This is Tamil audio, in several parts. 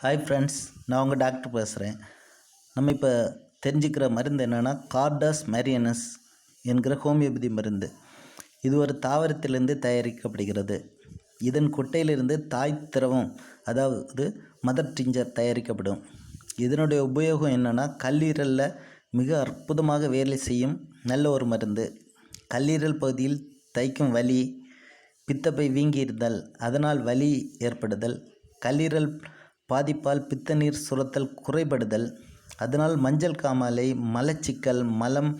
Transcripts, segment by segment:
ஹாய் ஃப்ரெண்ட்ஸ் நான் உங்கள் டாக்டர் பேசுகிறேன் நம்ம இப்போ தெரிஞ்சுக்கிற மருந்து என்னென்னா கார்டாஸ் மேரியனஸ் என்கிற ஹோமியோபதி மருந்து இது ஒரு தாவரத்திலிருந்து தயாரிக்கப்படுகிறது இதன் குட்டையிலிருந்து தாய் திரவம் அதாவது மதர் டிஞ்சர் தயாரிக்கப்படும் இதனுடைய உபயோகம் என்னென்னா கல்லீரலில் மிக அற்புதமாக வேலை செய்யும் நல்ல ஒரு மருந்து கல்லீரல் பகுதியில் தைக்கும் வலி பித்தப்பை வீங்கியிருந்தல் அதனால் வலி ஏற்படுதல் கல்லீரல் பாதிப்பால் பித்தநீர் சுரத்தல் குறைபடுதல் அதனால் மஞ்சள் காமாலை மலச்சிக்கல் மலம்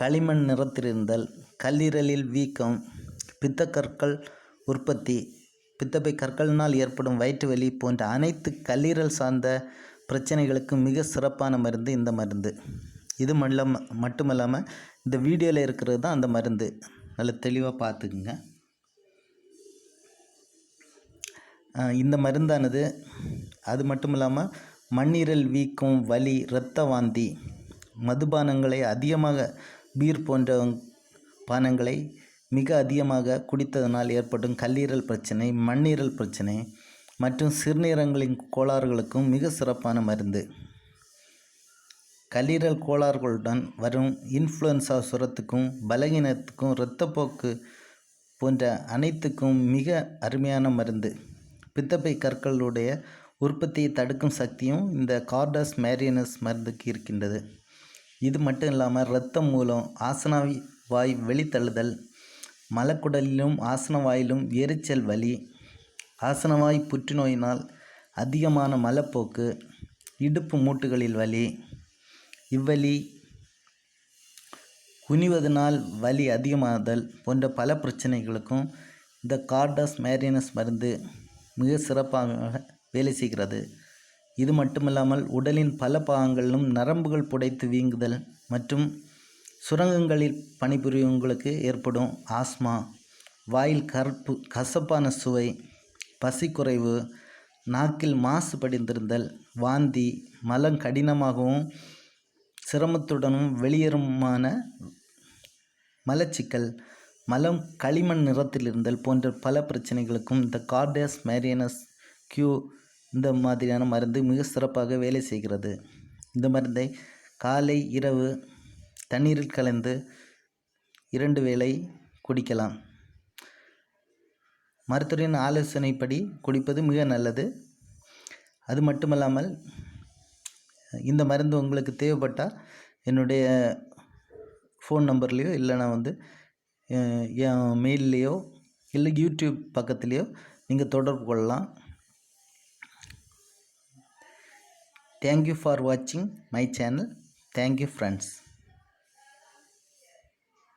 களிமண் நிறத்திருந்தல் கல்லீரலில் வீக்கம் பித்தக்கற்கள் உற்பத்தி பித்தப்பை கற்களினால் ஏற்படும் வயிற்று வலி போன்ற அனைத்து கல்லீரல் சார்ந்த பிரச்சனைகளுக்கு மிக சிறப்பான மருந்து இந்த மருந்து இது மட்டும் மட்டுமல்லாமல் இந்த வீடியோவில் இருக்கிறது தான் அந்த மருந்து நல்ல தெளிவாக பார்த்துக்குங்க இந்த மருந்தானது அது மட்டும் இல்லாமல் மண்ணீரல் வீக்கம் வலி இரத்த வாந்தி மதுபானங்களை அதிகமாக பீர் போன்ற பானங்களை மிக அதிகமாக குடித்ததனால் ஏற்படும் கல்லீரல் பிரச்சனை மண்ணீரல் பிரச்சனை மற்றும் சிறுநீரங்களின் கோளாறுகளுக்கும் மிக சிறப்பான மருந்து கல்லீரல் கோளாறுகளுடன் வரும் இன்ஃப்ளூயன்சா சுரத்துக்கும் பலகீனத்துக்கும் இரத்தப்போக்கு போன்ற அனைத்துக்கும் மிக அருமையான மருந்து பித்தப்பை கற்களுடைய உற்பத்தியை தடுக்கும் சக்தியும் இந்த கார்டஸ் மேரியனஸ் மருந்துக்கு இருக்கின்றது இது மட்டும் இல்லாமல் இரத்தம் மூலம் ஆசனாவி வாய் வெளித்தள்ளுதல் மலக்குடலிலும் ஆசனவாயிலும் எரிச்சல் வலி ஆசனவாய் புற்றுநோயினால் அதிகமான மலப்போக்கு இடுப்பு மூட்டுகளில் வலி இவ்வலி குனிவதனால் வலி அதிகமாதல் போன்ற பல பிரச்சனைகளுக்கும் இந்த கார்டஸ் மேரினஸ் மருந்து மிக சிறப்பாக வேலை செய்கிறது இது மட்டுமல்லாமல் உடலின் பல பாகங்களிலும் நரம்புகள் புடைத்து வீங்குதல் மற்றும் சுரங்கங்களில் பணிபுரியவங்களுக்கு ஏற்படும் ஆஸ்மா வாயில் கற்பு கசப்பான சுவை பசிக்குறைவு நாக்கில் மாசு படிந்திருந்தல் வாந்தி மலம் கடினமாகவும் சிரமத்துடனும் வெளியேறுமான மலச்சிக்கல் மலம் களிமண் நிறத்தில் இருந்தல் போன்ற பல பிரச்சனைகளுக்கும் இந்த கார்டஸ் மேரியனஸ் கியூ இந்த மாதிரியான மருந்து மிக சிறப்பாக வேலை செய்கிறது இந்த மருந்தை காலை இரவு தண்ணீரில் கலந்து இரண்டு வேளை குடிக்கலாம் மருத்துவரின் ஆலோசனைப்படி குடிப்பது மிக நல்லது அது மட்டுமல்லாமல் இந்த மருந்து உங்களுக்கு தேவைப்பட்டால் என்னுடைய ஃபோன் நம்பர்லேயோ இல்லைனா வந்து என் மெயில்லையோ இல்லை யூடியூப் பக்கத்துலேயோ நீங்கள் தொடர்பு கொள்ளலாம் Thank you for watching my channel. Thank you, friends.